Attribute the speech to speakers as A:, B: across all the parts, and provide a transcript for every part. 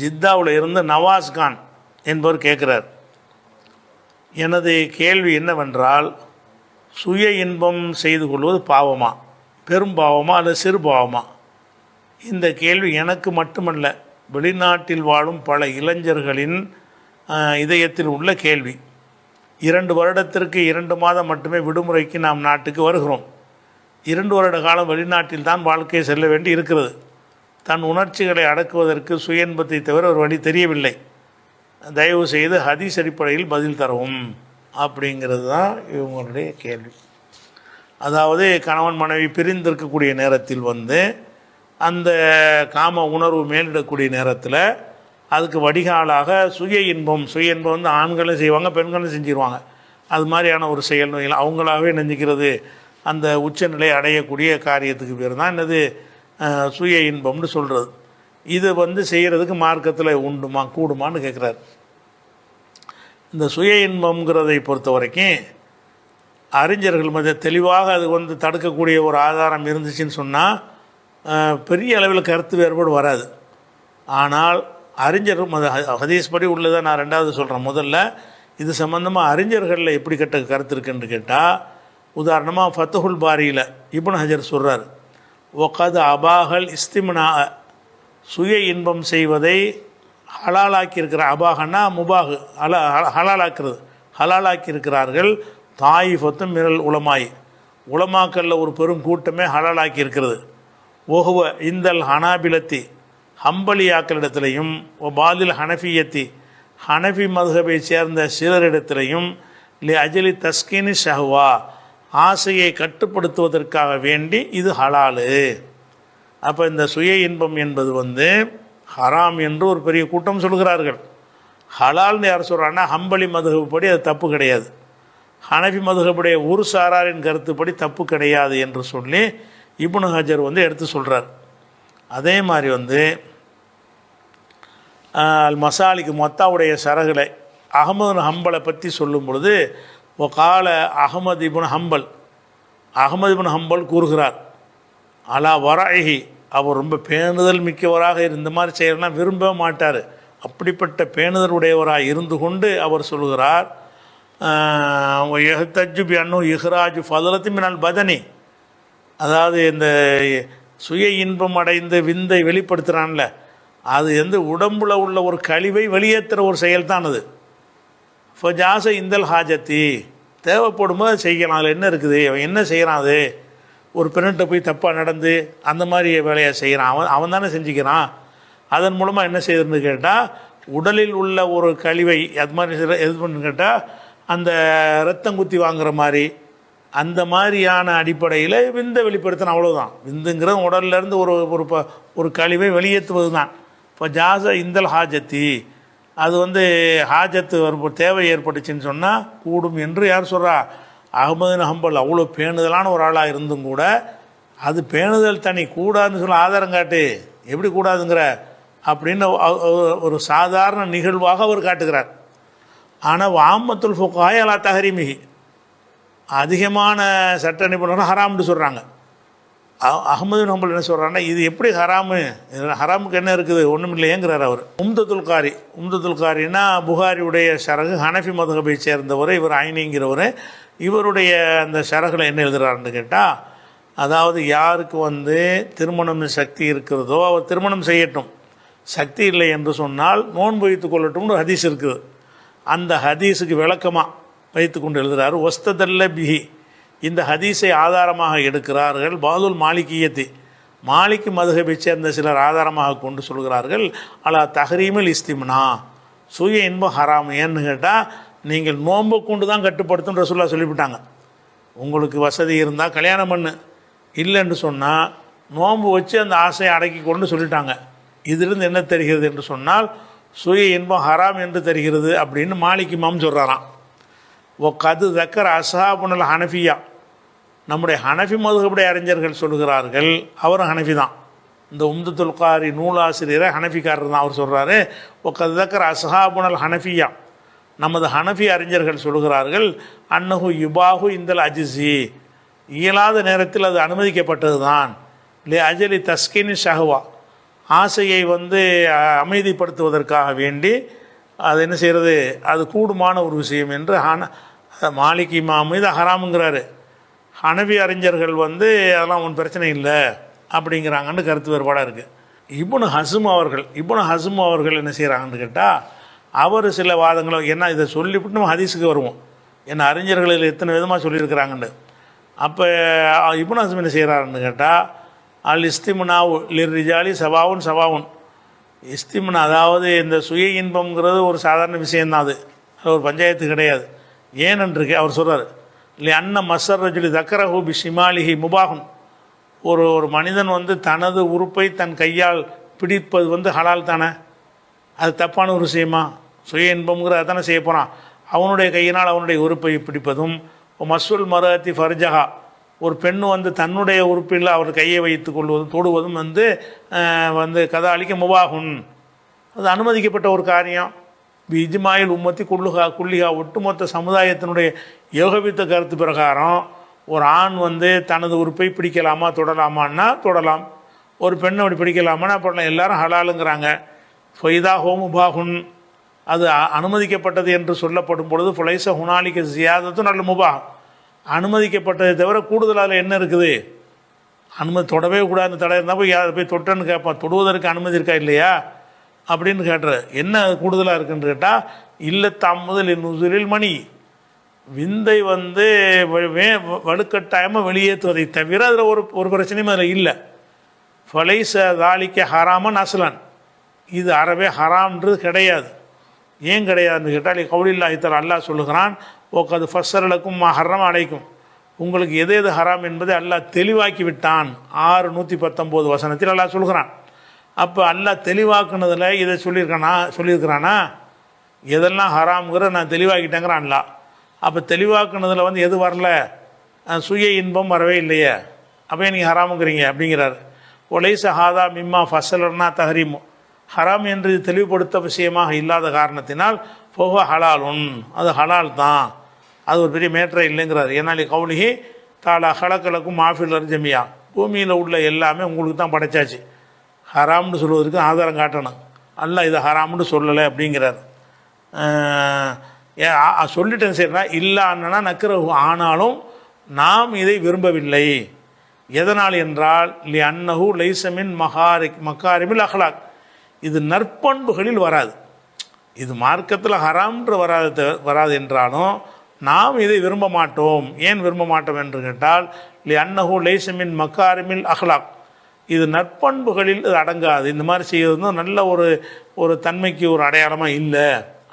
A: ஜித்தாவில் இருந்து நவாஸ் கான் என்பவர் கேட்குறார் எனது கேள்வி என்னவென்றால் சுய இன்பம் செய்து கொள்வது பாவமா? பெரும் பாவமா அல்லது சிறு பாவமா? இந்த கேள்வி எனக்கு மட்டுமல்ல வெளிநாட்டில் வாழும் பல இளைஞர்களின் இதயத்தில் உள்ள கேள்வி. இரண்டு வருடத்திற்கு இரண்டு மாதம் மட்டுமே விடுமுறைக்கு நாம் நாட்டுக்கு வருகிறோம். இரண்டு வருட காலம் வெளிநாட்டில் தான் வாழ்க்கையை செல்ல வேண்டி இருக்கிறது. தன் உணர்ச்சிகளை அடக்குவதற்கு சுய இன்பத்தை தவிர ஒரு வழி தெரியவில்லை. தயவு செய்து ஹதீஸ் அடிப்படையில் பதில் தரவும். அப்படிங்கிறது தான் இவங்களுடைய கேள்வி. அதாவது கணவன் மனைவி பிரிந்திருக்கக்கூடிய நேரத்தில் வந்து அந்த காம உணர்வு மேலிடக்கூடிய நேரத்தில் அதுக்கு வடிகாலாக சுய இன்பம் சுய இன்பம் வந்து ஆண்களும் செய்வாங்க பெண்களும் செஞ்சிருவாங்க. அது மாதிரியான ஒரு செயல் அவங்களாகவே நெஞ்சிக்கிறது. அந்த உச்சநிலை அடையக்கூடிய காரியத்துக்கு பேர் தான் என்னது? சுய இன்பம்னு சொல்கிறது இது வந்து செய்கிறதுக்கு மார்க்கத்தில் உண்டுமா கூடுமான்னு கேட்குறார் இந்த சுய இன்பம்ங்கிறதை பொறுத்த வரைக்கும் அறிஞர்கள் மத்திய தெளிவாக அது வந்து தடுக்கக்கூடிய ஒரு ஆதாரம் இருந்துச்சுன்னு சொன்னால் பெரிய அளவில் கருத்து வேறுபாடு வராது. ஆனால் அறிஞர் மத- ஹ- ஹதீஸ் படி உள்ளதை நான் ரெண்டாவது சொல்கிறேன் முதல்ல இது சம்மந்தமாக அறிஞர்களில் எப்படி கட்ட கருத்து இருக்குன்னு கேட்டால் உதாரணமாக ஃபத்துகுல் பாரியில் இப்னு ஹஜர் சொல்கிறார் ஒகது அபாகல் இஸ்திம்னா சுய இன்பம் செய்வதை ஹலாலாக்கியிருக்கிற அபாகன்னா முபாகு. ஹலா ஹல- ஹலாலாக்கியிருக்கிறார்கள் தாயிஃபத்தும் மிரல் உலமாய். உலமாக்கல்ல ஒரு பெரும் கூட்டமே ஹலாலாக்கி இருக்கிறது ஓஹுவ இந்தல் ஹனாபிலத்தி ஹம்பலியாக்களிடத்திலையும் ஓ பாதில் ஹனஃபியத்தி ஹனஃபி மதுகபை சேர்ந்த சிலரிடத்திலையும் லி அஜலி தஸ்கினி ஷஹ்வா ஆசையை கட்டுப்படுத்துவதற்காக வேண்டி இது ஹலாலு. அப்போ இந்த சுய இன்பம் என்பது வந்து ஹராம் என்று ஒரு பெரிய கூட்டம் சொல்கிறார்கள். ஹலால்னு யார் சொல்கிறாங்கன்னா ஹம்பலி மதுகப்படி அது தப்பு கிடையாது. ஹனபி மதுகப்புடைய ஒரு சாராரின் கருத்துப்படி தப்பு கிடையாது என்று சொல்லி இப்னு ஹஜர் வந்து எடுத்து சொல்கிறார் அதே மாதிரி வந்து அல் மசாலிக்கு மொத்தாவுடைய சரகுலை அகமது ஹம்பலை பற்றி சொல்லும் பொழுது ஒ கால அகமது இபுன் ஹம்பல் அகமது இபுன் ஹம்பல் கூறுகிறார். அலா வராயி அவர் ரொம்ப பேணுதல் மிக்கவராக இருந்த மாதிரி செய்யலாம் விரும்பவே மாட்டார். அப்படிப்பட்ட பேணுதல் உடையவராக இருந்து கொண்டு அவர் சொல்கிறார் தஜ்ஜுபி அன்னு இஹ்ராஜு ஃபதலத்தி மினால் பதனி. அதாவது இந்த சுய இன்பம் அடைந்து விந்தை வெளிப்படுத்துகிறான்ல அது வந்து உடம்புல உள்ள ஒரு கழிவை வெளியேற்றுற ஒரு செயல் தான் அது. ஃபஜாச இந்தல் ஹாஜத்தி. தேவைப்படும் போது செய்யலாம். அதில் என்ன இருக்குது? அவன் என்ன செய்கிறான் அது? ஒரு பெண்ணிட்ட போய் தப்பாக நடந்து அந்த மாதிரி வேலையை செய்கிறான் அவன் அவன் தானே செஞ்சுக்கிறான். அதன் மூலமாக என்ன செய்யுதுன்னு கேட்டால் உடலில் உள்ள ஒரு கழிவை அது மாதிரி எது பண்ணு கேட்டால் அந்த ரத்தம் குத்தி வாங்குற மாதிரி அந்த மாதிரியான அடிப்படையில் விந்தை வெளிப்படுத்தின அவ்வளோதான் விந்துங்கிறது உடல்லேருந்து ஒரு ஒரு ப- ஒரு கழிவை வெளியேற்றுவது தான் இப்போ ஜாச இந்தல் ஹாஜத்தி. அது வந்து ஹாஜத்து வரும் தேவை ஏற்பட்டுச்சுன்னு சொன்னால் கூடும் என்று யார் சொல்கிறா அகமது ஹம்பல் அவ்வளோ பேணுதலான ஒரு ஆளாக இருந்தும் கூட அது பேணுதல் தனி கூடாதுன்னு சொல்ல ஆதாரம் காட்டு. எப்படி கூடாதுங்கிற? அப்படின்னு ஒரு சாதாரண நிகழ்வாக அவர் காட்டுகிறார். ஆனால் வாமத்துல் ஃபுகாய் அலா தஹரிமிகி அதிகமான சட்ட நிபுணர்கள் ஹராம்னு சொல்கிறாங்க அகமது நம்பல் என்ன சொல்கிறாருன்னா இது எப்படி ஹராமு? ஹராமுக்கு என்ன இருக்குது? ஒன்றும் இல்லையேங்கிறார் அவர். உம்தத்துல் காரி. உம்தத்துல் காரின்னா புகாரியுடைய சரகு ஹனஃபி மதுகபை சேர்ந்தவர் இவர் ஐனிங்கிறவர். இவருடைய அந்த சரகில் என்ன எழுதுறாருன்னு கேட்டால் அதாவது யாருக்கு வந்து திருமணம் சக்தி இருக்கிறதோ அவர் திருமணம் செய்யட்டும். சக்தி இல்லை என்று சொன்னால் நோன்பு வைத்து கொள்ளட்டும்னு ஒரு ஹதீஸ் இருக்குது. அந்த ஹதீஸுக்கு விளக்கமாக வைத்து கொண்டு எழுதுகிறாரு ஒஸ்ததல்ல பிஹி. இந்த ஹதீஸை ஆதாரமாக எடுக்கிறார்கள் பாதுல் மாலிகியத்தி மாலிக்கு மதுகபை சேர்ந்த சிலர் ஆதாரமாக கொண்டு சொல்கிறார்கள் அலா தஹரீமில் இஸ்திம்னா சுய இன்பம் ஹராம் ஏன்னு கேட்டால் நீங்கள் நோன்பை கொண்டு தான் கட்டுப்படுத்தும் ரசூல்லா சொல்லிவிட்டாங்க. உங்களுக்கு வசதி இருந்தால் கல்யாணம் பண்ணு. இல்லைன்னு சொன்னால் நோன்பு வச்சு அந்த ஆசையை அடக்கி கொண்டு சொல்லிட்டாங்க. இதிலிருந்து என்ன தெரிகிறது என்று சொன்னால் சுய இன்பம் ஹராம் என்று தெரிகிறது அப்படின்னு மாலிக்கு மாம் சொல்கிறாராம் ஓ கது தக்கர் அசாபுனல் ஹனஃபியா நம்முடைய ஹனஃபி மதுகபுடைய அறிஞர்கள் சொல்கிறார்கள் அவரும் ஹனஃபி தான். இந்த உம்தத்துல் காரி நூலாசிரியரை ஹனஃபிக்காரர் தான் அவர் சொல்கிறாரு ஓ தக்கர் அசஹாபுனல் ஹனஃபியா. நமது ஹனஃபி அறிஞர்கள் சொல்கிறார்கள் அன்னஹு யுபாஹு இந்தல் அஜிசி இயலாத நேரத்தில் அது அனுமதிக்கப்பட்டது தான் லே அஜலி தஸ்கினி ஷஹ்வா. ஆசையை வந்து அமைதிப்படுத்துவதற்காக வேண்டி அது என்ன செய்கிறது அது கூடுமான ஒரு விஷயம் என்று ஹன மாலிக் இமாம் இது ஹராமுங்கிறாரு. ஹனவி அறிஞர்கள் வந்து அதெல்லாம் ஒன்றும் பிரச்சனை இல்லை அப்படிங்கிறாங்கன்னு கருத்து வேறுபாடாக இருக்குது இப்னு ஹசும் அவர்கள் இப்னு ஹசும் அவர்கள் என்ன செய்கிறாங்கன்னு கேட்டால் அவர் சில வாதங்களை என்ன இதை சொல்லிவிட்டு நம்ம ஹதீஸுக்கு வருவோம். என்ன அறிஞர்கள் இதில் எத்தனை விதமாக சொல்லியிருக்கிறாங்கன்னு? அப்போ இப்னு ஹசும் என்ன செய்கிறாருன்னு கேட்டால் அல் இஸ்திமுனாவு லிர் ரிஜாலி சவாவுன் சவாவுன். இஸ்திமுனா அதாவது இந்த சுய இன்பம்ங்கிறது ஒரு சாதாரண விஷயந்தான் அது. அது ஒரு பஞ்சாயத்து கிடையாது. ஏனென்று அவர் சொல்கிறார் இல்லை அன்ன மசர் ரஜுலி தக்கரஹூ பி ஷிமாலிஹி முபாகும் ஒரு ஒரு மனிதன் வந்து தனது உறுப்பை தன் கையால் பிடிப்பது வந்து ஹலால் தானே? அது தப்பான ஒரு விஷயமா? சுய இன்பம்ங்கிற அதானே செய்ய போகிறான் அவனுடைய கையினால் அவனுடைய உறுப்பை பிடிப்பதும் மசூல் மரத்தி ஃபர்ஜஹா. ஒரு பெண் வந்து தன்னுடைய உறுப்பில் அவர் கையை வைத்து கொள்வதும் தொடுவதும் வந்து வந்து வந்து கதாலிக்க முபாகுன் அது அனுமதிக்கப்பட்ட ஒரு காரியம். இஜ்மாயில் உம்மத்தி குல்லுகா குல்லிகா ஒட்டுமொத்த சமுதாயத்தினுடைய யோகவித்த கருத்து பிரகாரம் ஒரு ஆண் வந்து தனது உறுப்பை பிடிக்கலாமா தொடலாமான்னா தொடலாம். ஒரு பெண்ணை அப்படி பிடிக்கலாமான்னா பண்ணலாம் எல்லாரும் ஹலாலுங்கிறாங்க. ஃபைதா ஹோமு பாகுன் அது அனுமதிக்கப்பட்டது என்று சொல்லப்படும் பொழுது ஃபுலைச ஹுனாலிக்க ஜியாதத்தும் நல்ல முபா அனுமதிக்கப்பட்டதை தவிர கூடுதல் அதில் என்ன இருக்குது? அனுமதி தொடவே கூடாதுன்னு தடை இருந்தால் போய் யாரை போய் தொட்டன்னு கேட்பான். தொடுவதற்கு அனுமதி இருக்கா இல்லையா? அப்படின்னு கேட்டார் என்ன கூடுதலாக இருக்குன்னு கேட்டால் இல்லத்தாம் முதல் நுசுரில் மணி. விந்தை வந்து வ- வே வலுக்கட்டாயமாக வெளியேற்றுவதை தவிர அதில் ஒரு ஒரு பிரச்சனையும் அதில் இல்லை. ஃபலைச தாலிக்க ஹராமன் அசலான் இது அறவே ஹராம்ன்றது கிடையாது. ஏன் கிடையாதுன்னு கேட்டால் கவுலில்லா இத்தர் அல்லாஹ் சொல்லுகிறான் ஓக்கது ஃபஸ்ஸர்களுக்கும் ஹரம் அடைக்கும் உங்களுக்கு எது எது ஹராம் என்பதை அல்லாஹ் தெளிவாக்கி விட்டான். ஆறு நூற்றி பத்தொம்போது வசனத்தில் அல்லாஹ் சொல்கிறான் அப்போ அல்லா தெளிவாக்குனதில் இதை சொல்லியிருக்கானா சொல்லியிருக்கிறானா? எதெல்லாம் ஹராம்ங்கிற நான் தெளிவாக்கிட்டேங்கிறான் அல்லா அப்போ தெளிவாக்குனதில் வந்து எது வரல? சுய இன்பம் வரவே இல்லையே. அப்போ நீங்கள் ஹராமுங்கிறீங்க? அப்படிங்கிறாரு. ஒலைச ஹாதா மிம்மா ஃபசலர்னா தஹரீமு. ஹராம் என்று தெளிவுபடுத்த விஷயமாக இல்லாத காரணத்தினால் போக ஹலாலுன். அது ஹலால் தான். அது ஒரு பெரிய மேற்றை இல்லைங்கிறார். ஏன்னாலே கவுலிகி தாளா ஹலக்கலக்கும் மாஃபிலர் ஜமியா பூமியில் உள்ள எல்லாமே உங்களுக்கு தான் படைச்சாச்சு. ஹராம்னு சொல்வதற்கு ஆதாரம் காட்டணும். அல்ல இதை ஹராம்னு சொல்லலை அப்படிங்கிறார். அஹ் ஏன் ஆ- ஆ, சொல்லிட்டேன் சரினா இல்லான்னா நக்கிரகு ஆனாலும் நாம் இதை விரும்பவில்லை. எதனால் என்றால் லி அன்னஹு லைசமின் மகாரி மக்காரிமில் அஹ்லாக். இது நற்பண்புகளில் வராது. இது மார்க்கத்தில் ஹராம்ன்ற வராது வராது என்றாலும் நாம் இதை விரும்ப மாட்டோம். ஏன் விரும்ப மாட்டோம் என்று கேட்டால் லி அன்னஹு லைசமின் மக்காரிமில் அஹ்லாக். இது நற்பண்புகளில் இது அடங்காது. இந்த மாதிரி செய்கிறது நல்ல ஒரு ஒரு தன்மைக்கு ஒரு அடையாளமாக இல்லை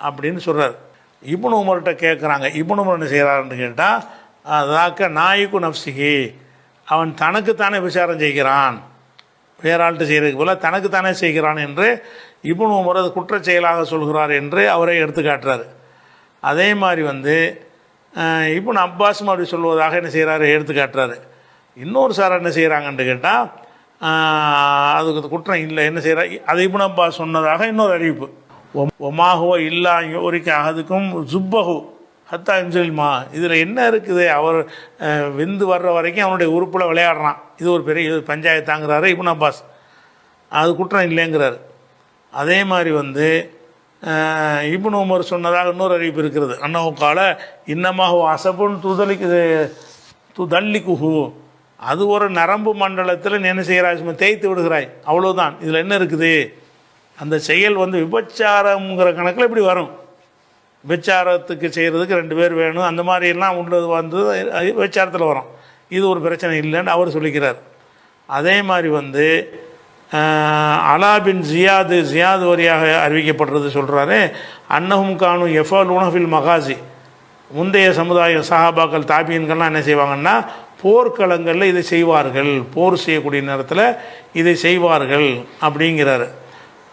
A: அப்படின்னு சொல்கிறார் இப்னு உமர்கிட்ட கேட்குறாங்க இப்னு உமர் என்ன செய்கிறாருன்னு கேட்டால் அதாக்க நாய்க்கு நப்சிகி அவன் தனக்குத்தானே விசாரம் செய்கிறான். வேற ஆள்கிட்ட செய்கிறதுக்கு போல தனக்குத்தானே செய்கிறான் என்று இப்னு உமர் அது குற்ற செயலாக சொல்கிறார் என்று அவரை எடுத்துக்காட்டுறாரு அதே மாதிரி வந்து அஹ், அப்பாஸும் அப்படி சொல்வதாக என்ன செய்கிறாரு எடுத்துக்காட்டுறாரு இன்னொரு சார் என்ன செய்கிறாங்கன்னு கேட்டால் அதுக்கு அது குற்றம் இல்லை. என்ன செய்கிறா அதை இப்னு சொன்னதாக இன்னொரு அறிவிப்பு. ஒ- இல்லா யோரிக்க அகதுக்கும் சுப்பகு ஹத்தா இம்சலிமா இதில் என்ன இருக்குது? அவர் வெந்து வர்ற வரைக்கும் அவனுடைய உறுப்பில் விளையாடுறான். இது ஒரு பெரிய இது பஞ்சாயத்தாங்கிறாரு இப்னு அப்பாஸ். அது குற்றம் இல்லைங்கிறாரு. அதே மாதிரி வந்து அஹ், இப்னு உமர் சொன்னதாக இன்னொரு அறிவிப்பு இருக்கிறது. அண்ணாவுக்கால இன்னமாக அசப்புன் துதலிக்கு துதல்லிக்குஹு. அது ஒரு நரம்பு மண்டலத்தில் நீ என்ன செய்கிறாய்? சும்மா தேய்த்து விடுகிறாய். அவ்வளோதான் இதில் என்ன இருக்குது? அந்த செயல் வந்து விபச்சாரம்ங்கிற கணக்கில் இப்படி வரும். விபச்சாரத்துக்கு செய்கிறதுக்கு ரெண்டு பேர் வேணும். அந்த மாதிரி எல்லாம் உள்ளது வந்து விபச்சாரத்தில் வரும். இது ஒரு பிரச்சனை இல்லைன்னு அவர் சொல்லிக்கிறார். அதே மாதிரி வந்து அலாபின் ஜியாது ஜியாது வரியாக அறிவிக்கப்படுறது சொல்கிறாரு அன்னஹும் கானும் எஃபல் உணவில் மகாசி. முந்தைய சமுதாய சஹாபாக்கள் தாபியன்கள்லாம் என்ன செய்வாங்கன்னா போர்க்களங்களில் இதை செய்வார்கள். போர் செய்யக்கூடிய நேரத்தில் இதை செய்வார்கள் அப்படிங்கிறாரு.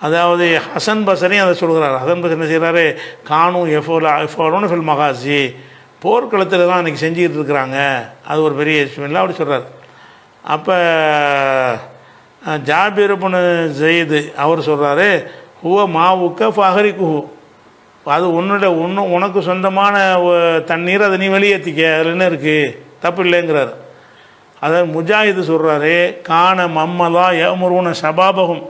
A: அதாவது ஹசன் பசனே அதை சொல்கிறார் ஹசன் பசன் என்ன செய்கிறாரு கானு எஃபோலா எஃபோலோன்னு ஃபில் மகாசி. போர்க்களத்தில் தான் அன்றைக்கி செஞ்சுக்கிட்டு இருக்கிறாங்க. அது ஒரு பெரிய விஷயம் இல்லை அப்படி சொல்கிறார் அப்போ ஜாபிர்புனு ஜெயிது அவர் சொல்கிறாரு ஹுவ மாவுக்க ஃபஹரி குஹு அது உன்னோட உன்னு உனக்கு சொந்தமான தண்ணீர் அதை நீ வெளியேற்றிக்க அதில் என்ன இருக்குது தப்பு இல்லைங்கிறார் அதாவது முஜாஹிது சொல்கிறாரு காண மம்மலா ஏமுருன சபாபகம்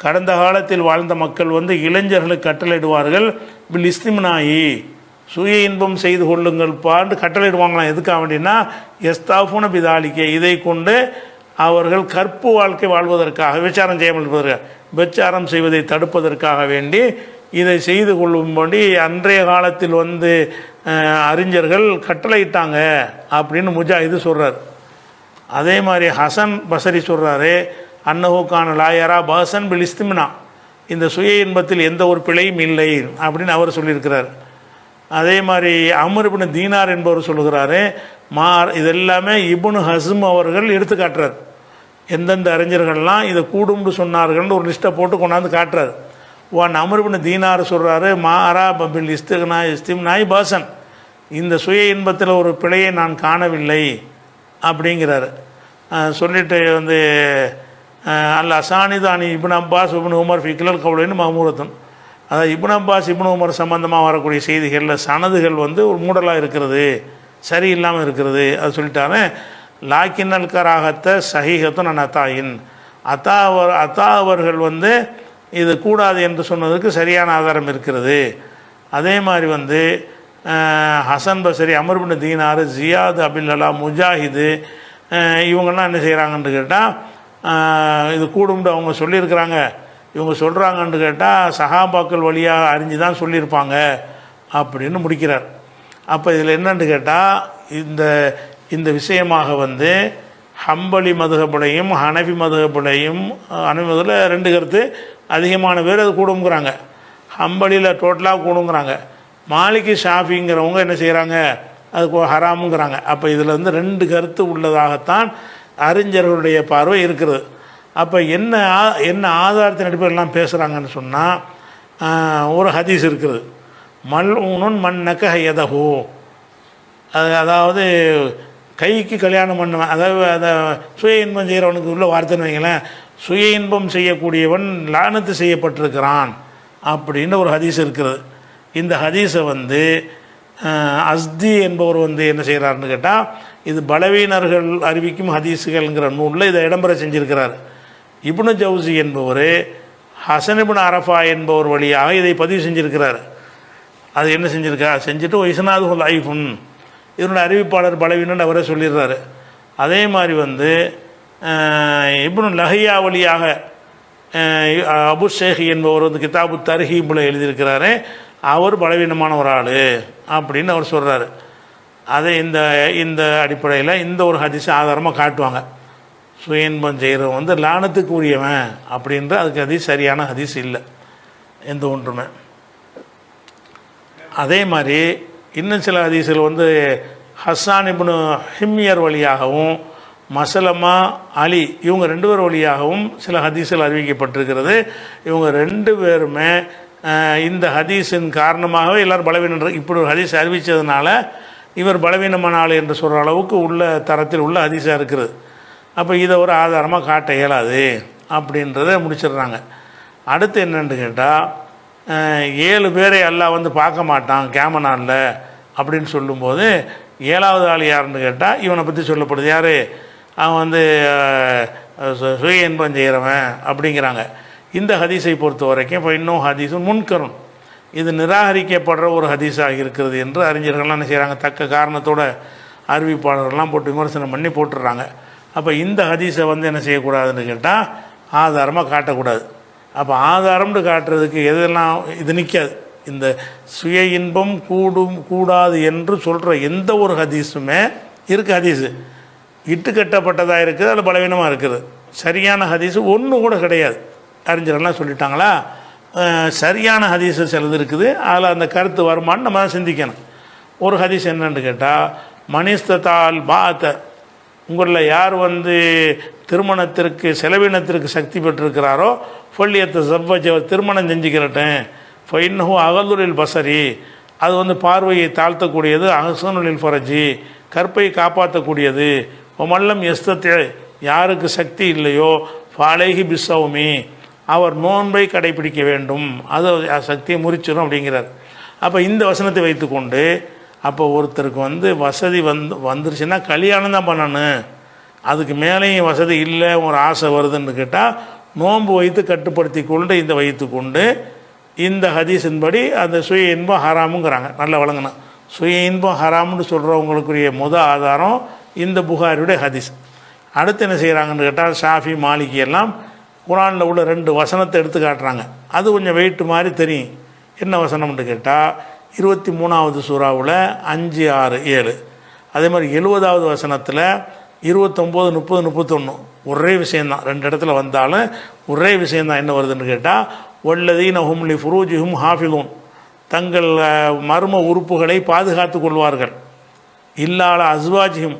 A: கடந்த காலத்தில் வாழ்ந்த மக்கள் வந்து இளைஞர்களுக்கு கட்டளையிடுவார்கள் bil இஸ்திம்னாயி. சுய இன்பம் செய்து கொள்ளுங்கள் பாண்டு கட்டளையிடுவாங்களாம். எதுக்காக வேண்டினா எஸ்தாஃபுன பிதாலிக்கே. இதை கொண்டு அவர்கள் கற்பு வாழ்க்கை வாழ்வதற்காக விசாரம் செய்யாமல் இருப்பதற்காக விபச்சாரம் செய்வதை தடுப்பதற்காக வேண்டி இதை செய்து கொள்ளும்படி அன்றைய காலத்தில் வந்து அறிஞர்கள் கட்டளையிட்டாங்க அப்படின்னு முஜாஹிது சொல்கிறார் அதே மாதிரி ஹசன் பசரி சொல்கிறாரு அன்னஹூக்கான லாயரா பஹசன் பில் இஸ்திமினா. இந்த சுய இன்பத்தில் எந்த ஒரு பிழையும் இல்லை அப்படின்னு அவர் சொல்லியிருக்கிறார். அதே மாதிரி அமர் இப்னு தீனார் என்பவர் சொல்லுகிறாரு மார் இதெல்லாமே இபுனு ஹசும் அவர்கள் எடுத்து காட்டுறார். எந்தெந்த அறிஞர்கள்லாம் இதை கூடும்னு சொன்னார்கள்னு ஒரு லிஸ்ட்டை போட்டு கொண்டாந்து காட்டுறார். ஒன் அமர் தீனார் சொல்கிறாரு மா அரா பபில் இஸ்திம் நாய் பாசன் இந்த சுய இன்பத்தில் ஒரு பிழையை நான் காணவில்லை அப்படிங்கிறாரு. சொல்லிட்டு வந்து அல்ல அல் அசானிதானி இப்னு அப்பாஸ் இபின் உமர் ஃபிக்லல் கவுலின்னு மமூரத்தன் அதாவது இபின் அப்பாஸ் இபின் உமர் சம்பந்தமாக வரக்கூடிய செய்திகளில் சனதுகள் வந்து ஒரு மூடலாக இருக்கிறது சரியில்லாமல் இருக்கிறது அது சொல்லிட்டாரு. லாக்கின் கராகத்தை சஹீகத்தும் நான் அத்தாயின். அத்தா அவர் அத்தா அவர்கள் வந்து இது கூடாது என்று சொன்னதுக்கு சரியான ஆதாரம் இருக்கிறது. அதே மாதிரி வந்து ஹசன் பசரி அமர்பின் தீனார் ஜியாத் அபில்லலா முஜாஹிது இவங்கெல்லாம் என்ன செய்கிறாங்கன்னு கேட்டால் இது கூடும்னு அவங்க சொல்லியிருக்கிறாங்க. இவங்க சொல்கிறாங்கன்னு கேட்டால் சஹாபாக்கள் வழியாக அறிஞ்சு தான் சொல்லியிருப்பாங்க அப்படின்னு முடிக்கிறார். அப்போ இதில் என்னன்னு கேட்டால் இந்த இந்த விஷயமாக வந்து ஹம்பலி மதுகப்படையும் ஹனபி மதுகப்படையும் ஹனபி மதுல ரெண்டு கருத்து அதிகமான பேர் அது கூடுங்கிறாங்க ஹம்பலியில் டோட்டலாக கூடுங்கிறாங்க மாலிகி ஷாஃபிங்கிறவங்க என்ன செய்கிறாங்க அது ஹராமுங்கிறாங்க. அப்போ இதில் வந்து ரெண்டு கருத்து உள்ளதாகத்தான் அறிஞர்களுடைய பார்வை இருக்கிறது அப்போ என்ன ஆ- என்ன ஆதாரத்தின் அடிப்படையெல்லாம் பேசுகிறாங்கன்னு சொன்னால் ஒரு ஹதீஸ் இருக்குது. மல் ஊனுன் மண் நக்க எதஹோ அது அதாவது கைக்கு கல்யாணம் பண்ணுவேன். அதாவது அதை சுய இன்பம் செய்கிறவனுக்கு உள்ள வார்த்தைன்னு வைங்களேன். சுய இன்பம் செய்யக்கூடியவன் லானத்து செய்யப்பட்டிருக்கிறான் அப்படின்னு ஒரு ஹதீஸ் இருக்கிறது. இந்த ஹதீஸை வந்து அஸ்தி என்பவர் வந்து என்ன செய்கிறாருன்னு கேட்டால் இது பலவீனர்கள் அறிவிக்கும் ஹதீஸுகள்ங்கிற நூலில் இதை இடம்பெற செஞ்சுருக்கிறார். இப்னு ஜவுசி என்பவர் ஹசன் அரஃபா என்பவர் வழியாக இதை பதிவு செஞ்சுருக்கிறார். அது என்ன செஞ்சுருக்கா? செஞ்சுட்டு இஸ்னாது ஐஃபுன். இதனுடைய அறிவிப்பாளர் பலவீனன்னு அவரே சொல்லிடுறாரு. அதே மாதிரி வந்து இப்னு லஹியா வழியாக அபு ஷேக் என்பவர் வந்து கிதாபு தர்ஹீபில் எழுதியிருக்கிறாரு. அவர் பலவீனமான ஒரு ஆள் அப்படின்னு அவர் சொல்கிறாரு அதை இந்த இந்த அடிப்படையில் இந்த ஒரு ஹதீஸை ஆதாரமாக காட்டுவாங்க. சுய இன்பம் செய்கிறவன் வந்து லானத்துக்கு உரியவன் அப்படின்ற அதுக்கு ஹதீஸ் சரியான ஹதீஸ் இல்லை. எந்த ஒன்றுமே. அதே மாதிரி இன்னும் சில ஹதீஸில் வந்து ஹஸ்ஸான் இப்னு ஹிம்யர் வழியாகவும் மசலமா அலி இவங்க ரெண்டு பேர் வழியாகவும் சில ஹதீஸில் அறிவிக்கப்பட்டிருக்கிறது. இவங்க ரெண்டு பேருமே இந்த ஹதீஸின் காரணமாகவே எல்லாரும் பலவீனம் இப்படி ஒரு ஹதீஸ் அறிவித்ததுனால இவர் பலவீனமான ஆள் என்று சொல்கிற அளவுக்கு உள்ள தரத்தில் உள்ள ஹதீஸாக இருக்கிறது அப்போ இதை ஒரு ஆதாரமாக காட்ட இயலாது அப்படின்றத முடிச்சிடுறாங்க. அடுத்து என்னென்னு கேட்டால் ஏழு பேரை எல்லாம் வந்து பார்க்க மாட்டான் கேமனானில் அப்படின்னு சொல்லும்போது ஏழாவது ஆள் யாருன்னு கேட்டால் இவனை பற்றி சொல்லப்படுது. யார்? அவன் வந்து சு- சுய இன்பம் செய்கிறவன் அப்படிங்கிறாங்க. இந்த ஹதீஸை பொறுத்த வரைக்கும் இப்போ இன்னும் ஹதீஸும் முன்கரும் இது நிராகரிக்கப்படுற ஒரு ஹதீஸாக இருக்கிறது என்று அறிஞர்கள்லாம் என்ன செய்கிறாங்க தக்க காரணத்தோட அறிவிப்பாளர்கள்லாம் போட்டு விமர்சனம் பண்ணி போட்டுடுறாங்க. அப்போ இந்த ஹதீஸை வந்து என்ன செய்யக்கூடாதுன்னு கேட்டால் ஆதாரமாக காட்டக்கூடாது. அப்போ ஆதாரம்னு காட்டுறதுக்கு எதெல்லாம் இது நிற்காது இந்த சுய இன்பம் கூடும் கூடாது என்று சொல்கிற எந்த ஒரு ஹதீஸுமே இருக்குது ஹதீஸு. இட்டு கட்டப்பட்டதாக இருக்குது அதில் பலவீனமாக இருக்குது. சரியான ஹதீஸு ஒன்று கூட கிடையாது. அறிஞரெல்லாம் சொல்லிட்டாங்களா? சரியான ஹதீஸு சிலது இருக்குது அதில் அந்த கருத்து வருமானு நம்ம தான் சிந்திக்கணும். ஒரு ஹதீஸ் என்னன்னு கேட்டால் மனிஸ்தத்தால் பாத்த. உங்களில் யார் வந்து திருமணத்திற்கு செலவினத்திற்கு சக்தி பெற்றிருக்கிறாரோ ஃபொல்லியத்தை செவ்வஜ திருமணம் செஞ்சுக்கிறட்டேன். ஃபைன்னஹு அகலுரில் பசரி. அது வந்து பார்வையை தாழ்த்தக்கூடியது அகசனுலில் ஃபரஜி. கற்பை காப்பாற்றக்கூடியது. மல்லம் எஸ்தத்தை யாருக்கு சக்தி இல்லையோ ஃபாலேஹி பிசௌமி அவர் நோன்பை கடைபிடிக்க வேண்டும். அது சக்தியை முறிச்சிடும் அப்படிங்கிறார். அப்போ இந்த வசனத்தை வைத்துக்கொண்டு அப்போ ஒருத்தருக்கு வந்து வசதி வந்து வந்துருச்சுன்னா கல்யாணம் தான் பண்ணணும். அதுக்கு மேலேயும் வசதி இல்லை ஒரு ஆசை வருதுன்னு கேட்டால் நோன்பு வைத்து கட்டுப்படுத்தி கொண்டு இந்த வைத்து கொண்டு இந்த ஹதீஸின்படி அந்த சுய இன்பம் ஹராமுங்கிறாங்க. நல்லா வழங்கணும் சுய இன்பம் ஹராம்னு சொல்கிறவங்களுக்குரிய முத ஆதாரம் இந்த புகாரியுடைய ஹதீஸ். அடுத்து என்ன செய்கிறாங்கன்னு கேட்டால் ஷாஃபி மாலிகி எல்லாம் குரானில் உள்ள ரெண்டு வசனத்தை எடுத்து காட்டுறாங்க. அது கொஞ்சம் வெயிட் மாதிரி தெரியும். என்ன வசனம்னு கேட்டால் இருபத்தி மூணாவது சூறாவில் அஞ்சு ஆறு ஏழு. அதே மாதிரி எழுபதாவது வசனத்தில் இருபத்தொம்போது முப்பது முப்பத்தொன்று ஒரே விஷயந்தான் ரெண்டு இடத்துல வந்தாலும் ஒரே விஷயந்தான் என்ன வருதுன்னு கேட்டால் ஒல்லதீன ஹும்லி ஃபுரூஜிஹும் ஹாஃபிலூன் தங்கள் மர்ம உறுப்புகளை பாதுகாத்து கொள்வார்கள். இல்லாத அஸ்வாஜியும்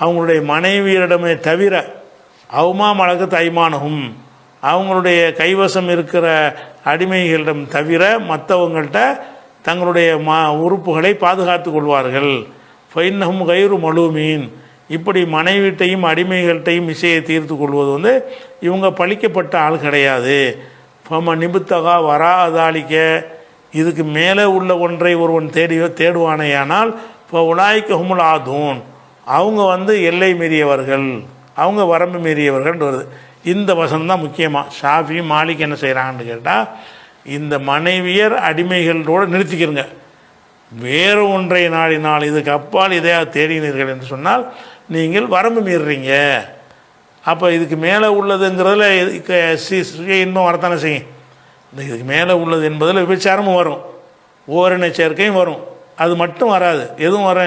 A: அவங்களுடைய மனைவியரிடமே தவிர அவுமா மலக்கு தைமானகும் அவங்களுடைய கைவசம் இருக்கிற அடிமைகளிடம் தவிர மற்றவங்கள்ட்ட தங்களுடைய ம உறுப்புகளை பாதுகாத்து கொள்வார்கள். ஃபைன்னகும் கயிறு மலுமீன். இப்படி மனைவிட்டையும் அடிமைகள்கிட்டையும் இசையை தீர்த்து கொள்வது வந்து இவங்க பழிக்கப்பட்ட ஆள் கிடையாது. ஃபம நிபுத்தகா வராதாளிக்க இதுக்கு மேலே உள்ள ஒன்றை ஒருவன் தேடி தேடுவானேயானால் இப்போ உலாய்க்கு ஹுமுல் ஆதூன். அவங்க வந்து எல்லை மீறியவர்கள். அவங்க வரம்பு மீறியவர்கள் வருது. இந்த வசனம் தான் முக்கியமாக ஷாஃபி மாலிக் என்ன செய்கிறாங்கன்னு கேட்டால் இந்த மனைவியர் அடிமைகளோடு நிறுத்திக்கிறங்க வேறு ஒன்றை நாடினால் இதுக்கு அப்பால் இதையாக தேடினீர்கள் என்று சொன்னால் நீங்கள் வரம்பு மீறுறீங்க அப்போ இதுக்கு மேலே உள்ளதுங்கிறதுல இதுக்கு ஸ்ரீ சுய இன்பம் வரத்தானே செய்யும். இந்த இதுக்கு மேலே உள்ளது என்பதில் விபச்சாரமும் வரும். ஓரின சேர்க்கையும் வரும். அது மட்டும் வராது. எதுவும் வர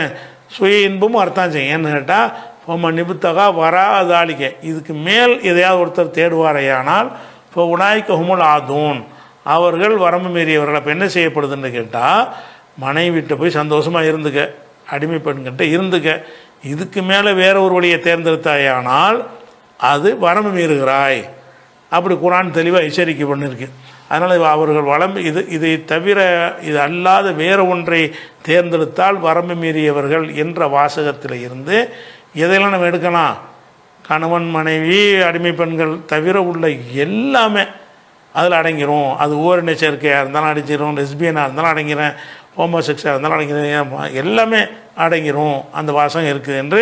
A: சுய இன்பமும் வரத்தான் செய்யும். ஏன்னு கேட்டால் பொம்ம நிபுத்தகா வராதாளிக்க இதுக்கு மேல் எதையாவது ஒருத்தர் தேடுவாரையானால் இப்போ உனாய்க்கு ஹுமுல் ஆதூன். அவர்கள் வரம்பு மீறியவர்கள். அப்போ என்ன செய்யப்படுதுன்னு கேட்டால் மனைவிட்ட போய் சந்தோஷமாக இருந்துக்க. அடிமை பெண்கிட்ட இருந்துக்க. இதுக்கு மேலே வேற ஒரு வழியை தேர்ந்தெடுத்தாயானால் அது வரம்பு மீறுகிறாய். அப்படி குரான் தெளிவாக எச்சரிக்கை பண்ணியிருக்கு அதனால் அவர்கள் வளம் இது இதை தவிர இது அல்லாத வேறு ஒன்றை தேர்ந்தெடுத்தால் வரம்பு மீறியவர்கள் என்ற வாசகத்தில் இருந்து எதையெல்லாம் நம்ம எடுக்கலாம்? கணவன் மனைவி அடிமை பெண்கள் தவிர உள்ள எல்லாமே அதில் அடங்கிரும். அது ஓரின சேர்க்கையாக இருந்தாலும் அடிச்சிடும் லெஸ்பியனாக இருந்தாலும் அடங்கிறேன் ஹோமோசெக்ஸாக இருந்தாலும் அடங்கிடும் எல்லாமே அடங்கிரும். அந்த வாசகம் இருக்குது என்று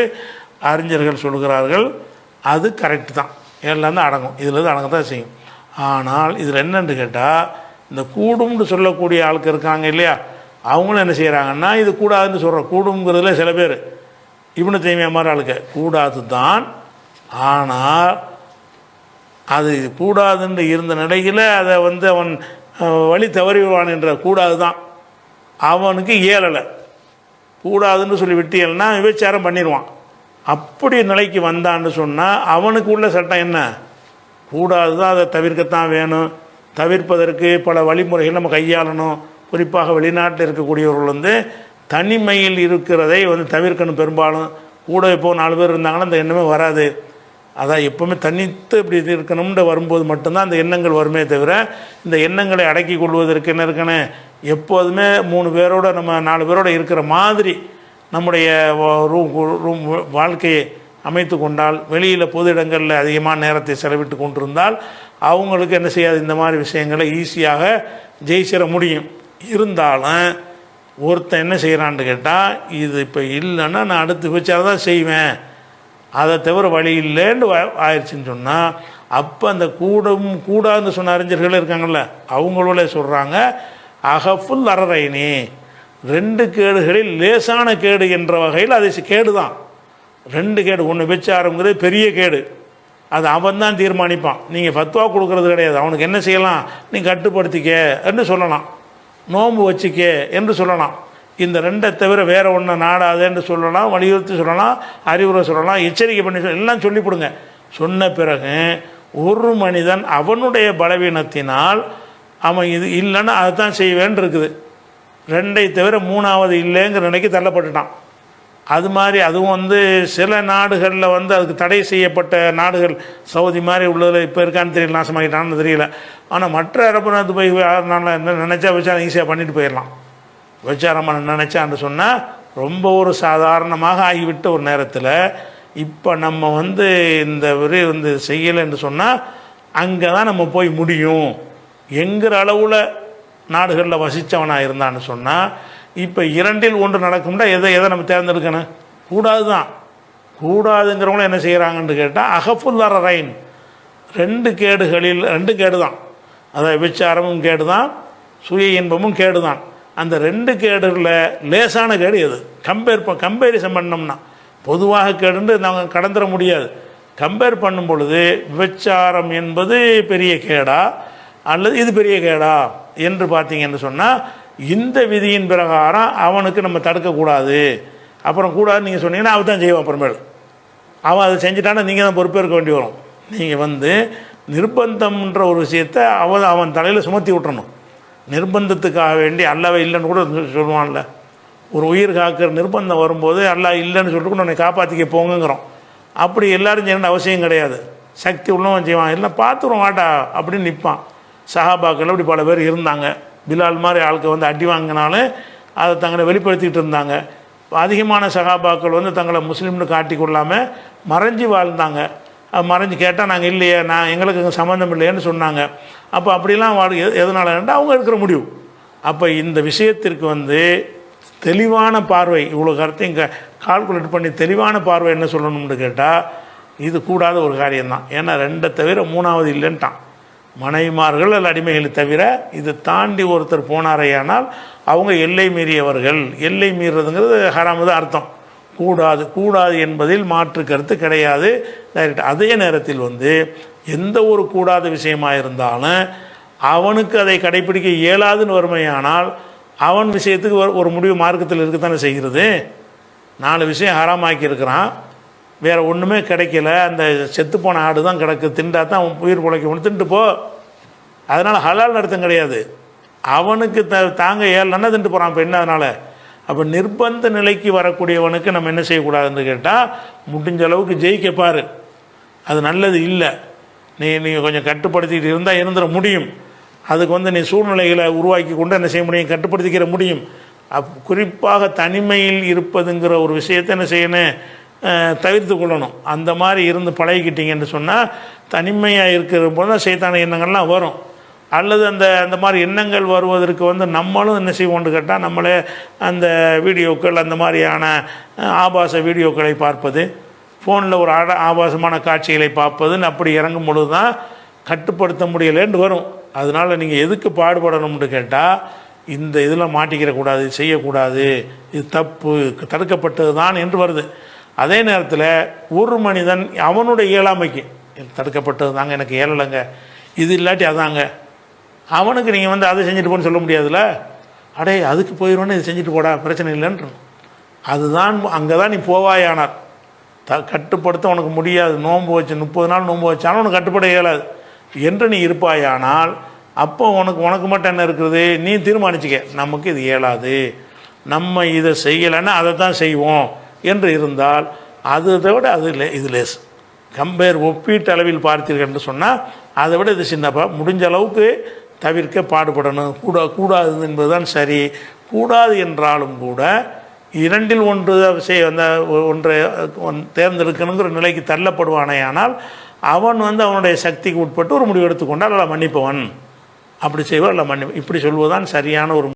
A: அறிஞர்கள் சொல்கிறார்கள். அது கரெக்டு தான். எல்லாம் தான் அடங்கும். இதில் இருந்து அடங்க தான் செய்யும். ஆனால் இதில் என்னன்னு கேட்டால் இந்த கூடும்னு சொல்லக்கூடிய ஆளுக்கு இருக்காங்க இல்லையா? அவங்களும் என்ன செய்கிறாங்கன்னா இது கூடாதுன்னு சொல்கிற கூடுங்கிறதுல சில பேர். இவனு தேவையா மாதிரி ஆளுக்கு கூடாது தான் ஆனால் அது கூடாதுன்னு இருந்த நிலையில் அதை வந்து அவன் வழி தவறிவான் என்ற கூடாது தான் அவனுக்கு இயலலை கூடாதுன்னு சொல்லி விட்டியல்னா விபச்சாரம் பண்ணிடுவான் அப்படி நிலைக்கு வந்தான்னு சொன்னால் அவனுக்கு உள்ள சட்டம் என்ன? கூடாது தான் அதை தவிர்க்கத்தான் வேணும். தவிர்ப்பதற்கு பல வழிமுறைகள் நம்ம கையாளணும். குறிப்பாக வெளிநாட்டில் இருக்கக்கூடியவர்கள் வந்து தனிமையில் இருக்கிறதை வந்து தவிர்க்கணும் பெரும்பாலும். கூட இப்போது நாலு பேர் இருந்தாங்கன்னா அந்த எண்ணமே வராது. அதான் எப்பவுமே தனித்து இப்படி இருக்கணும்னு வரும்போது மட்டும்தான் அந்த எண்ணங்கள் வருமே தவிர இந்த எண்ணங்களை அடக்கி கொள்வதற்கு என்ன இருக்கணும் எப்போதுமே மூணு பேரோட நம்ம நாலு பேரோட இருக்கிற மாதிரி நம்முடைய ரூம் ரூம் வாழ்க்கையை அமைத்து கொண்டால் வெளியில் பொது இடங்களில் அதிகமான நேரத்தை செலவிட்டு கொண்டிருந்தால் அவங்களுக்கு என்ன செய்யாது? இந்த மாதிரி விஷயங்களை ஈஸியாக ஜெயிச்சிட முடியும். இருந்தாலும் ஒருத்தன் என்ன செய்கிறான்னு கேட்டால் இது இப்போ இல்லைன்னா நான் அடுத்து வச்சால் தான் செய்வேன். அதை தவிர வழி இல்லைன்னு ஆயிடுச்சுன்னு சொன்னால் அப்போ அந்த கூடும் கூடாதுன்னு சொன்ன அறிஞர்கள் இருக்காங்கள்ல அவங்களோட சொல்கிறாங்க அகஃபுல் அரரைனி. ரெண்டு கேடுகளில் லேசான கேடு என்ற வகையில் அது கேடு தான் ரெண்டு கேடு ஒன்று வச்சாருங்கிறது பெரிய கேடு. அது அவன் தான் தீர்மானிப்பான். நீங்கள் ஃபத்வா கொடுக்கறது கிடையாது. அவனுக்கு என்ன செய்யலாம்? நீ கட்டுப்படுத்திக்க என்று சொல்லலாம். நோன்பு வச்சுக்க என்று சொல்லலாம். இந்த ரெண்டை தவிர வேறு ஒன்று நாடாதுன்னு சொல்லலாம் வலியுறுத்தி சொல்லலாம் அறிவுரை சொல்லலாம் எச்சரிக்கை பண்ணி சொல்ல எல்லாம் சொல்லிவிடுங்க சொன்ன பிறகு ஒரு மனிதன் அவனுடைய பலவீனத்தினால் அவன் இது இல்லைன்னா அதை தான் செய்வேன் இருக்குது. ரெண்டை தவிர மூணாவது இல்லைங்கிற நிலைக்கு தள்ளப்பட்டுட்டான். அது மாதிரி அதுவும் வந்து சில நாடுகளில் வந்து அதுக்கு தடை செய்யப்பட்ட நாடுகள் சவுதி மாதிரி உள்ளதில் இப்போ இருக்கான்னு தெரியல நாசமாகிட்டான்னு தெரியல. ஆனால் மற்ற அரபு நாட்டு போய் நான் என்ன நினச்சா வச்சா ஈஸியாக பண்ணிட்டு போயிடலாம். விபச்சாரம் பண்ண நினச்சான்னு சொன்னால் ரொம்ப ஒரு சாதாரணமாக ஆகிவிட்ட ஒரு நேரத்தில் இப்போ நம்ம வந்து இந்த ஒரு வந்து செய்யலைன்னு சொன்னால் அங்கே தான் நம்ம போய் முடியும். எங்கிற அளவில் நாடுகளில் வசித்தவனாக இருந்தான்னு சொன்னால் இப்போ இரண்டில் ஒன்று நடக்கும்னா எதை எதை நம்ம தேர்ந்தெடுக்கணும்? கூடாது தான் கூடாதுங்கிறவங்களும் என்ன செய்கிறாங்கன்னு கேட்டால் அகஃபுல்லார ரைன். ரெண்டு கேடுகளில் ரெண்டு கேடு தான் அதாவது விபச்சாரமும் கேடு தான் சுய இன்பமும் கேடு தான் அந்த ரெண்டு கேடுகளில் லேசான கேடு எது? கம்பேர் ப கம்பேரிசன் பண்ணோம்னா. பொதுவாக கேடுன்னு நாங்கள் கடந்துட முடியாது. கம்பேர் பண்ணும் பொழுது விபச்சாரம் என்பது பெரிய கேடா அல்லது இது பெரிய கேடா என்று பார்த்தீங்கன்னு சொன்னால் இந்த விதியின் பிரகாரம் அவனுக்கு நம்ம தடுக்கக்கூடாது அப்புறம் கூடாது நீங்கள் சொன்னீங்கன்னா அவன் தான் செய்வான் அப்புறமேல். அவன் அதை செஞ்சுட்டானா நீங்கள் தான் பொறுப்பேற்க வேண்டி வரும். நீங்கள் வந்து நிர்பந்தம்ன்ற ஒரு விஷயத்தை அவன் அவன் தலையில் சுமத்தி விட்டுறணும். நிர்பந்தத்துக்காக வேண்டி அல்லவே இல்லைன்னு கூட சொல்லுவான்ல. ஒரு உயிர் காக்கிற நிர்பந்தம் வரும்போது அல்லா இல்லைன்னு சொல்லிட்டு கூட உன்னை காப்பாற்றிக்க போங்கிறோம் அப்படி எல்லாரும் செய்யணும் அவசியம் கிடையாது. சக்தி உள்ளவன் செய்வான். இல்லை பார்த்துருவோம் வாட்டா அப்படின்னு நிற்பான் சஹாபாக்கள் அப்படி பல பேர் இருந்தாங்க. பிலால் மாதிரி ஆளுக்கு வந்து அடி வாங்கினாலும் அதை தங்களை வெளிப்படுத்திக்கிட்டு இருந்தாங்க. அதிகமான சகாபாக்கள் வந்து தங்களை முஸ்லீம்னு காட்டி கொள்ளாமல் மறைஞ்சு வாழ்ந்தாங்க. மறைஞ்சு கேட்டால் நாங்கள் இல்லையே நான் எங்களுக்கு இங்கே சம்மந்தம் இல்லையேன்னு சொன்னாங்க. அப்போ அப்படிலாம் வாழ் எ- எதனால அவங்க எடுக்கிற முடிவு. அப்போ இந்த விஷயத்திற்கு வந்து தெளிவான பார்வை இவ்வளோ கருத்தையும் க கால்குலேட் பண்ணி தெளிவான பார்வை என்ன சொல்லணும்னு கேட்டால் இது கூடாத ஒரு காரியம்தான். ஏன்னா ரெண்டை தவிர மூணாவது இல்லைன்ட்டான். மனைவிமார்கள் அல்ல அடிமைகளை தவிர இது தாண்டி ஒருத்தர் போனாரேயானால் அவங்க எல்லை மீறியவர்கள். எல்லை மீறுறதுங்கிறது ஹராமுதான் அர்த்தம். கூடாது கூடாது என்பதில் மாற்று கருத்து கிடையாது. டைரக்ட் அதே நேரத்தில் வந்து எந்த ஒரு கூடாத விஷயமாக இருந்தாலும் அவனுக்கு அதை கடைப்பிடிக்க இயலாதுன்னு வறுமையானால் அவன் விஷயத்துக்கு ஒரு- முடிவு மார்க்கத்தில் இருக்கத்தானே செய்கிறது? நாலு விஷயம் ஹராமாக்கி இருக்கிறான் வேறு ஒன்றுமே கிடைக்கல. அந்த செத்துப்போன ஆடு தான் கிடக்கு. திண்டா தான் அவன் உயிர் பிழைக்க ஒன்று தின்ட்டு போ. அதனால் ஹலால் அர்த்தம் கிடையாது. அவனுக்கு த தாங்க ஏழனா தின்ட்டு போகிறான் இப்போ என்ன அதனால்? அப்போ நிர்பந்த நிலைக்கு வரக்கூடியவனுக்கு நம்ம என்ன செய்யக்கூடாதுன்னு கேட்டால் முடிஞ்ச அளவுக்கு ஜெயிக்க பாரு. அது நல்லது இல்லை. நீ நீங்கள் கொஞ்சம் கட்டுப்படுத்திக்கிட்டு இருந்தால் இருந்துட முடியும். அதுக்கு வந்து நீ சூழ்நிலைகளை உருவாக்கி கொண்டு என்ன செய்ய முடியும்? கட்டுப்படுத்திக்கிற முடியும். அப் குறிப்பாக தனிமையில் இருப்பதுங்கிற ஒரு விஷயத்தை என்ன செய்யணும்? தவிர்த்து கொள்ளணும். அந்த மாதிரி இருந்து பழகிக்கிட்டீங்கன்னு சொன்னால் தனிமையாக இருக்கிற போது தான் சைத்தான எண்ணங்கள்லாம் வரும். அல்லது அந்த அந்த மாதிரி எண்ணங்கள் வருவதற்கு வந்து நம்மளும் என்ன செய்வோம்னு கேட்டால் நம்மளே அந்த வீடியோக்கள் அந்த மாதிரியான ஆபாச வீடியோக்களை பார்ப்பது ஃபோனில் ஒரு ஆட ஆபாசமான காட்சிகளை பார்ப்பதுன்னு அப்படி இறங்கும் பொழுது தான் கட்டுப்படுத்த முடியலன்னு வரும். அதனால் நீங்கள் எதுக்கு பாடுபடணும்னு கேட்டால் இந்த இதில் மாட்டிக்கிற கூடாது செய்யக்கூடாது இது தப்பு தடுக்கப்பட்டது தான் என்று வருது. அதே நேரத்தில் ஒரு மனிதன் அவனுடைய இயலாமைக்கு தடுக்கப்பட்டது தாங்க எனக்கு இயலலைங்க. இது இல்லாட்டி அதாங்க. அவனுக்கு நீங்கள் வந்து அதை செஞ்சுட்டு போன்னு சொல்ல முடியாதுல்ல? அடே அதுக்கு போயிடுவோன்னு இது செஞ்சுட்டு போடா பிரச்சனை இல்லைன்றோம் அதுதான் அங்கே தான் நீ போவாயானார் த கட்டுப்படுத்த உனக்கு முடியாது. நோன்பு வச்சு முப்பது நாள் நோன்பு வச்சாலும் உனக்கு கட்டுப்பட இயலாது. என்று நீ இருப்பாயானால் அப்போ உனக்கு உனக்கு மட்டும் என்ன இருக்குது? நீ தீர்மானிச்சுக்க. நமக்கு இது இயலாது. நம்ம இதை செய்யலைன்னா அதை தான் செய்வோம் என்று இருந்தால் அதை விட அது லே இது லேஸ் கம்பேர் ஒப்பீட்டு அளவில் பார்த்தீர்கள் என்று சொன்னால் அதை விட இது சின்னப்பா. முடிஞ்ச அளவுக்கு தவிர்க்க பாடுபடணும். கூட கூடாது என்பதுதான் சரி. கூடாது என்றாலும் கூட இரண்டில் ஒன்று செய்ய அந்த ஒன்றை ஒன் தேர்ந்தெடுக்கணுங்கிற நிலைக்கு தள்ளப்படுவானேயானால் அவன் வந்து அவனுடைய சக்திக்கு உட்பட்டு ஒரு முடிவு எடுத்துக்கொண்டால் அல்ல மன்னிப்பவன். அப்படி செய்வான் அல்ல மன்னிப்பு இப்படி சொல்வதுதான் சரியான ஒரு